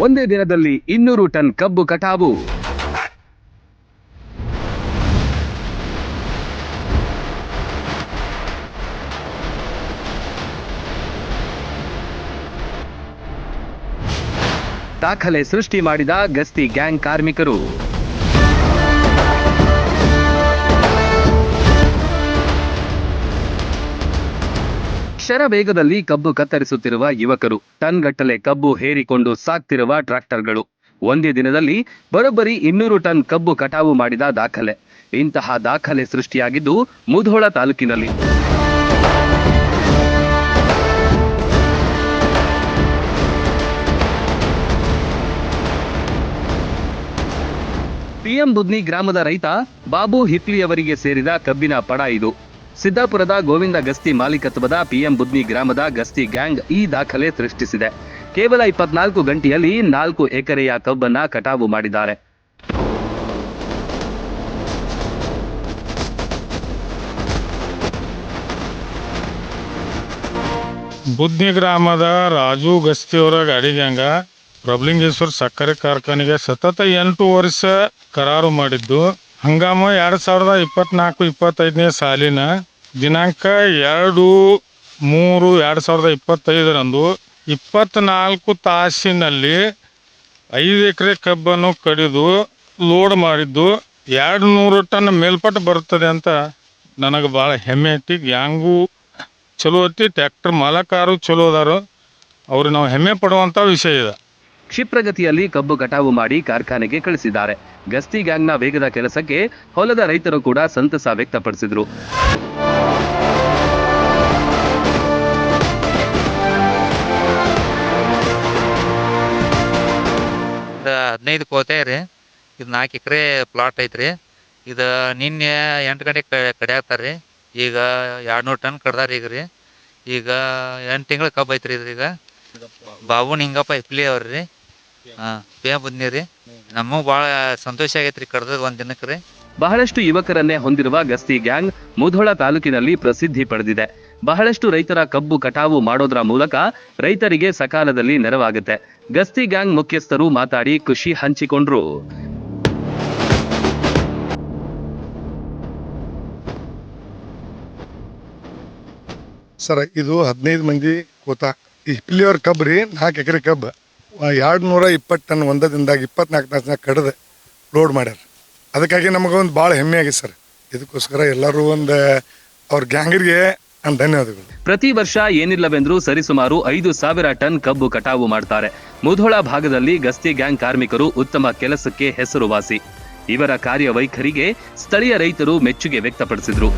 ಒಂದೇ ದಿನದಲ್ಲಿ ಇನ್ನೂರು ಟನ್ ಕಬ್ಬು ಕಟಾವು. ದಾಖಲೆ ಸೃಷ್ಟಿ ಮಾಡಿದ ಗಸ್ತಿ ಗ್ಯಾಂಗ್ ಕಾರ್ಮಿಕರು. ಶರವೇಗದಲ್ಲಿ ಕಬ್ಬು ಕತ್ತರಿಸುತ್ತಿರುವ ಯುವಕರು ಟನ್ ಗಟ್ಟಲೆ ಕಬ್ಬು ಹೇರಿಕೊಂಡು ಸಾಕ್ತಿರುವ ಟ್ರಾಕ್ಟರ್ಗಳು. ಒಂದೇ ದಿನದಲ್ಲಿ ಬರೋಬ್ಬರಿ ಇನ್ನೂರು ಟನ್ ಕಬ್ಬು ಕಟಾವು ಮಾಡಿದ ದಾಖಲೆ. ಇಂತಹ ದಾಖಲೆ ಸೃಷ್ಟಿಯಾಗಿದ್ದು ಮುಧೋಳ ತಾಲೂಕಿನಲ್ಲಿ. ಪಿಎಂ ಬುದ್ನಿ ಗ್ರಾಮದ ರೈತ ಬಾಬು ಹಿತ್ಲಿಯವರಿಗೆ ಸೇರಿದ ಕಬ್ಬಿನ ಪಡ ಇದು. ಸಿದ್ದಾಪುರದ ಗೋವಿಂದ ಗಸ್ತಿ ಮಾಲೀಕತ್ವದ ಪಿಎಂ ಬುದ್ನಿ ಗ್ರಾಮದ ಗಸ್ತಿ ಗ್ಯಾಂಗ್ ಈ ದಾಖಲೆ ಸೃಷ್ಟಿಸಿದೆ. ಕೇವಲ ಇಪ್ಪತ್ನಾಲ್ಕು ಗಂಟೆಯಲ್ಲಿ ನಾಲ್ಕು ಎಕರೆಯ ಕಬ್ಬನ್ನ ಕಟಾವು ಮಾಡಿದ್ದಾರೆ. ಬುದ್ನಿ ಗ್ರಾಮದ ರಾಜು ಗಸ್ತಿಯವರ ಗಾಡಿ ಗ್ಯಾಂಗ ಪ್ರಬ್ಲಿಂಗೇಶ್ವರ್ ಸಕ್ಕರೆ ಕಾರ್ಖಾನೆಗೆ ಸತತ ಎಂಟು ವರ್ಷ ಕರಾರು ಮಾಡಿದ್ದು. ಹಂಗಾಮ ಎರಡು ಸಾವಿರದ ಇಪ್ಪತ್ನಾಲ್ಕು ಇಪ್ಪತ್ತೈದನೇ ಸಾಲಿನ ದಿನಾಂಕ ಎರಡು ಮೂರು ಎರಡು ಸಾವಿರದ ಇಪ್ಪತ್ತೈದರಂದು ಇಪ್ಪತ್ನಾಲ್ಕು ತಾಸಿನಲ್ಲಿ ಐದು ಎಕರೆ ಕಬ್ಬನ್ನು ಕಡಿದು ಲೋಡ್ ಮಾಡಿದ್ದು ಎರಡು ನೂರು ಟನ್ ಮೇಲ್ಪಟ್ಟು ಬರುತ್ತದೆ ಅಂತ ನನಗೆ ಭಾಳ ಹೆಮ್ಮೆ ಐತಿ. ಗ್ಯಾಂಗು ಚಲೋ ಐತಿ. ಟ್ಯಾಕ್ಟ್ರ್ ಮಾಲಕಾರು ಚಲೋ ಅದಾರು. ಅವ್ರಿಗೆ ನಾವು ಹೆಮ್ಮೆ ಪಡುವಂಥ ವಿಷಯ ಇದೆ. ಕ್ಷಿಪ್ರಗತಿಯಲ್ಲಿ ಕಬ್ಬು ಕಟಾವು ಮಾಡಿ ಕಾರ್ಖಾನೆಗೆ ಕಳಿಸಿದ್ದಾರೆ. ಗಸ್ತಿ ಗ್ಯಾಂಗ್ನ ವೇಗದ ಕೆಲಸಕ್ಕೆ ಹೊಲದ ರೈತರು ಕೂಡ ಸಂತಸ ವ್ಯಕ್ತಪಡಿಸಿದರು. ಹದಿನೈದು ಕೋತೆ ರೀ. ಇದು ನಾಲ್ಕು ಎಕರೆ ಪ್ಲಾಟ್ ಐತ್ರಿ. ಇದು ನಿನ್ನೆ ಎಂಟು ಗಂಟೆಗೆ ಕಡಿಯಾಕ್ತಾರ ರೀ. ಈಗ ಎರಡು ನೂರು ಟನ್ ಕಡ್ದಾರ ಈಗ ರೀ. ಈಗ ಎಂಟು ತಿಂಗಳು ಕಬ್ಬು ಐತ್ರಿ ಇದು ಈಗ ಬಾಬು ನಿಂಗಪ್ಪ ಇಪ್ಲಿ ಅವ್ರಿ ಪೇ ಬಂದ್ನಿ ರೀ. ಬಹಳ ಸಂತೋಷ ಆಗೈತ್ರಿ ಕರೆದ ಒಂದು ದಿನಕ್ಕೆ ರೀ. ಬಹಳಷ್ಟು ಯುವಕರನ್ನೇ ಹೊಂದಿರುವ ಗಸ್ತಿ ಗ್ಯಾಂಗ್ ಮುಧೋಳ ತಾಲೂಕಿನಲ್ಲಿ ಪ್ರಸಿದ್ಧಿ ಪಡೆದಿದೆ. ಬಹಳಷ್ಟು ರೈತರ ಕಬ್ಬು ಕಟಾವು ಮಾಡೋದ್ರ ಮೂಲಕ ರೈತರಿಗೆ ಸಕಾಲದಲ್ಲಿ ನೆರವಾಗುತ್ತೆ. ಗಸ್ತಿ ಗ್ಯಾಂಗ್ ಮುಖ್ಯಸ್ಥರು ಮಾತಾಡಿ ಖುಷಿ ಹಂಚಿಕೊಂಡ್ರು. ಸರ್ ಇದು ಹದಿನೈದು ಮಂದಿ ಕೂತ. ಈ ಪಿಲ್ಲಿಯವ್ರ ಕಬ್ಬು ರೀ ನಾಲ್ಕು ಎಕರೆ ಕಬ್ಬು. ಎರಡು ನೂರ ಇಪ್ಪತ್ತು ಟನ್ ಒಂದೇ ದಿನದಾಗ ಇಪ್ಪತ್ನಾಲ್ಕು ತಾಸಿನಾಗ ಕಡ್ದು ಲೋಡ್ ಮಾಡ್ಯಾರ. ಅದಕ್ಕಾಗಿ ನಮಗೊಂದು ಒಂದು ಭಾಳ ಹೆಮ್ಮೆ ಆಗಿದೆ ಸರ್. ಇದಕ್ಕೋಸ್ಕರ ಎಲ್ಲರೂ ಒಂದು ಅವ್ರ ಗ್ಯಾಂಗರಿಗೆ ನಾನು ಧನ್ಯವಾದಗಳು. ಪ್ರತಿ ವರ್ಷ ಏನಿಲ್ಲವೆಂದ್ರೂ ಸರಿಸುಮಾರು ಐದು ಸಾವಿರ ಟನ್ ಕಬ್ಬು ಕಟಾವು ಮಾಡ್ತಾರೆ. ಮುಧೋಳ ಭಾಗದಲ್ಲಿ ಗಸ್ತಿ ಗ್ಯಾಂಗ್ ಕಾರ್ಮಿಕರು ಉತ್ತಮ ಕೆಲಸಕ್ಕೆ ಹೆಸರುವಾಸಿ. ಇವರ ಕಾರ್ಯವೈಖರಿಗೆ ಸ್ಥಳೀಯ ರೈತರು ಮೆಚ್ಚುಗೆ ವ್ಯಕ್ತಪಡಿಸಿದ್ರು.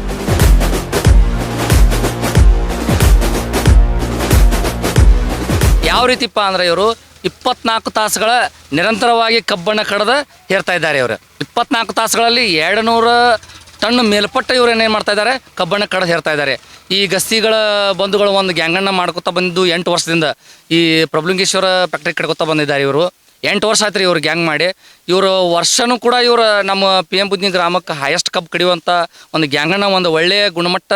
ಯಾವ ರೀತಿಪ್ಪ ಅಂದ್ರೆ ಇವರು ಇಪ್ಪತ್ನಾಲ್ಕು ತಾಸುಗಳ ನಿರಂತರವಾಗಿ ಕಬ್ಬನ್ನು ಕಡ್ದು ಹೇರ್ತಾ ಇದ್ದಾರೆ ಇವರು. ಇಪ್ಪತ್ನಾಲ್ಕು ತಾಸುಗಳಲ್ಲಿ ಎರಡು ನೂರು ಟನ್ ಮೇಲ್ಪಟ್ಟ ಇವ್ರು ಏನೇನು ಮಾಡ್ತಾ ಇದ್ದಾರೆ? ಕಬ್ಬನ್ನು ಕಡ್ದು ಹೇರ್ತಾ ಇದ್ದಾರೆ. ಈ ಗಸ್ತಿಗಳ ಬಂಧುಗಳು ಒಂದು ಗ್ಯಾಂಗನ್ನು ಮಾಡ್ಕೊತಾ ಬಂದಿದ್ದು ಎಂಟು ವರ್ಷದಿಂದ ಈ ಪ್ರಭುಲಿಂಗೇಶ್ವರ ಫ್ಯಾಕ್ಟ್ರಿ ಕಡ್ಕೊತಾ ಬಂದಿದ್ದಾರೆ ಇವರು. ಎಂಟು ವರ್ಷ ಆಯ್ತು ರೀ ಇವ್ರು ಗ್ಯಾಂಗ್ ಮಾಡಿ. ಇವರು ವರ್ಷನೂ ಕೂಡ ಇವರು ನಮ್ಮ ಪಿ ಎಂ ಬುದ್ನಿ ಗ್ರಾಮಕ್ಕೆ ಹೈಯೆಸ್ಟ್ ಕಪ್ ಕಡಿಯುವಂಥ ಒಂದು ಗ್ಯಾಂಗನ್ನು ಒಂದು ಒಳ್ಳೆಯ ಗುಣಮಟ್ಟ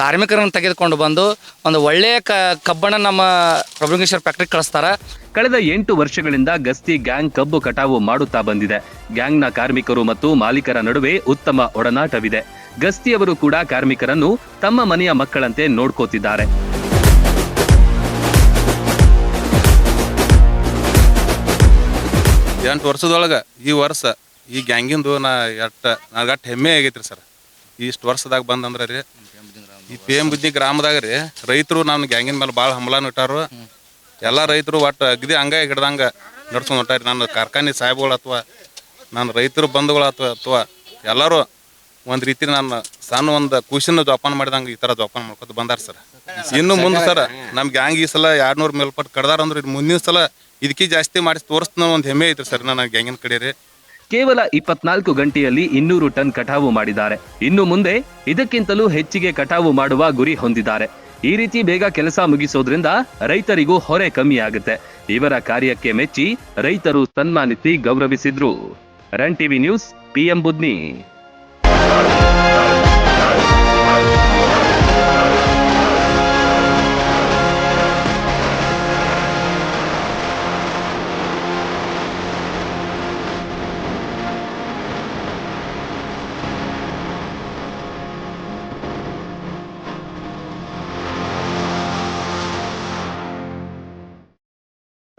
ಕಾರ್ಮಿಕರನ್ನು ತೆಗೆದುಕೊಂಡು ಬಂದು ಒಂದು ಒಳ್ಳೆಯ ಕ ಕಬ್ಬನ್ನು ನಮ್ಮ ಪ್ರಭುಲಿಂಗೇಶ್ವರ ಫ್ಯಾಕ್ಟ್ರಿಗೆ ಕಳಿಸ್ತಾರೆ. ಕಳೆದ ಎಂಟು ವರ್ಷಗಳಿಂದ ಗಸ್ತಿ ಗ್ಯಾಂಗ್ ಕಬ್ಬು ಕಟಾವು ಮಾಡುತ್ತಾ ಬಂದಿದೆ. ಗ್ಯಾಂಗ್ನ ಕಾರ್ಮಿಕರು ಮತ್ತು ಮಾಲೀಕರ ನಡುವೆ ಉತ್ತಮ ಒಡನಾಟವಿದೆ. ಗಸ್ತಿಯವರು ಕೂಡ ಕಾರ್ಮಿಕರನ್ನು ತಮ್ಮ ಮನೆಯ ಮಕ್ಕಳಂತೆ ನೋಡ್ಕೋತಿದ್ದಾರೆ. ಎಂಟು ವರ್ಷದೊಳಗೆ ಈ ವರ್ಷ ಈ ಗ್ಯಾಂಗಿಂದು ನಾ ಎಟ್ಟ ನನಗಟ್ಟು ಹೆಮ್ಮೆ ಆಗೈತ್ರಿ ಸರ್. ಇಷ್ಟು ವರ್ಷದಾಗ ಬಂದಂದ್ರೆ ರೀ, ಈ ಪಿ ಎಂ ಬುದ್ಧಿ ಗ್ರಾಮದಾಗ ರೀ, ರೈತರು ನನ್ನ ಗ್ಯಾಂಗಿನ ಮೇಲೆ ಭಾಳ ಹಂಬಲ ಇಟ್ಟಾರು. ಎಲ್ಲ ರೈತರು ಒಟ್ಟು ಅಗದಿ ಹಂಗ ಹಿಡ್ದಂಗೆ ನಡ್ಸ್ಕೊಂಡು ಹೊಂಟಾರಿ. ನನ್ನ ಕಾರ್ಖಾನೆ ಸಾಹೇಬ್ಗಳು ಅಥವಾ ನನ್ನ ರೈತರು ಬಂಧುಗಳು ಅಥವಾ ಅಥವಾ ಎಲ್ಲರೂ ಒಂದು ರೀತಿ ನಾನು ಸಣ್ಣ ಒಂದು ಖುಷಿನ ಜೋಪಾನ ಮಾಡಿದಂಗೆ ಈ ಥರ ಜೋಪಾನ ಮಾಡ್ಕೊತ ಬಂದಾರ ಸರ್. ಇನ್ನು ಮುಂದೆ ಸರ್ ನಮ್ಮ ಗ್ಯಾಂಗ್ ಈ ಸಲ ಎರಡು ನೂರು ಮೇಲ್ಪಟ್ಟು ಕಡ್ದಾರ ಅಂದ್ರೆ ಮುಂದಿನ ಸಲ ಇದಕ್ಕೆ ಜಾಸ್ತಿ ಮಾಡಿಸಿ ತೋರಿಸ್ತಾನ ಒಂದು ಹೆಮ್ಮೆ ಐತ್ರಿ ಸರ್ ನನ್ನ ಗ್ಯಾಂಗಿನ ಕಡೆ ಕೇವಲ ಇಪ್ಪತ್ನಾಲ್ಕು ಗಂಟೆಯಲ್ಲಿ ಇನ್ನೂರು ಟನ್ ಕಟಾವು ಮಾಡಿದ್ದಾರೆ. ಇನ್ನು ಮುಂದೆ ಇದಕ್ಕಿಂತಲೂ ಹೆಚ್ಚಿಗೆ ಕಟಾವು ಮಾಡುವ ಗುರಿ ಹೊಂದಿದ್ದಾರೆ. ಈ ರೀತಿ ಬೇಗ ಕೆಲಸ ಮುಗಿಸೋದ್ರಿಂದ ರೈತರಿಗೂ ಹೊರೆ ಕಮ್ಮಿ ಆಗುತ್ತೆ. ಇವರ ಕಾರ್ಯಕ್ಕೆ ಮೆಚ್ಚಿ ರೈತರು ಸನ್ಮಾನಿಸಿ ಗೌರವಿಸಿದ್ರು. Run TV news PM Budni.